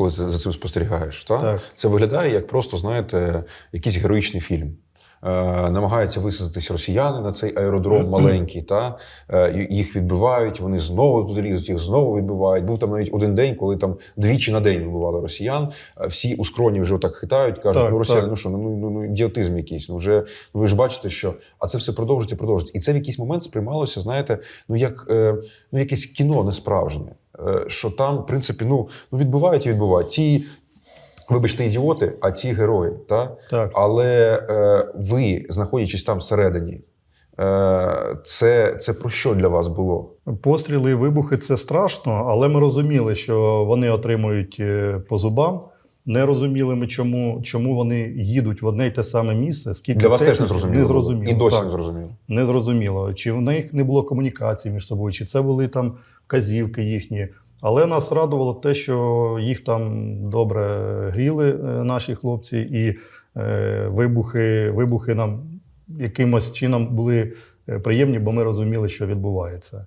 коли ти за цим спостерігаєш. Та? Так. Це виглядає як просто, знаєте, якийсь героїчний фільм. Е, намагаються висадитись росіяни на цей аеродром маленький, та е, їх відбивають, вони знову туди лізуть, їх знову відбивають. Був там навіть один день, коли там двічі на день вибивали росіян. Е, Всі у скроні вже так хитають, кажуть: Так, ну росіяни, так. ну що, ну, ну, ну ідіотизм якийсь. Ну вже ну, ви ж бачите, що а це все продовжується, продовжується. І це в якийсь момент сприймалося, знаєте, ну як ну якесь кіно несправжнє. Е, що там, в принципі, ну, ну відбувають і відбувають. Ті, вибачте, ідіоти, а ті герої. Та? Так. Але е, ви, знаходячись там всередині, е, це, це про що для вас було? Постріли і вибухи це страшно, але ми розуміли, що вони отримують е, по зубам. Не розуміли ми, чому, чому вони їдуть в одне й те саме місце. Скільки Для вас теж не зрозуміло. Не зрозуміло. І досі так. не зрозуміло. Не зрозуміло, чи в них не було комунікації між собою, чи це були там вказівки їхні. Але нас радувало те, що їх там добре гріли, е, наші хлопці, і е, вибухи, вибухи нам якимось чином були е, приємні, бо ми розуміли, що відбувається.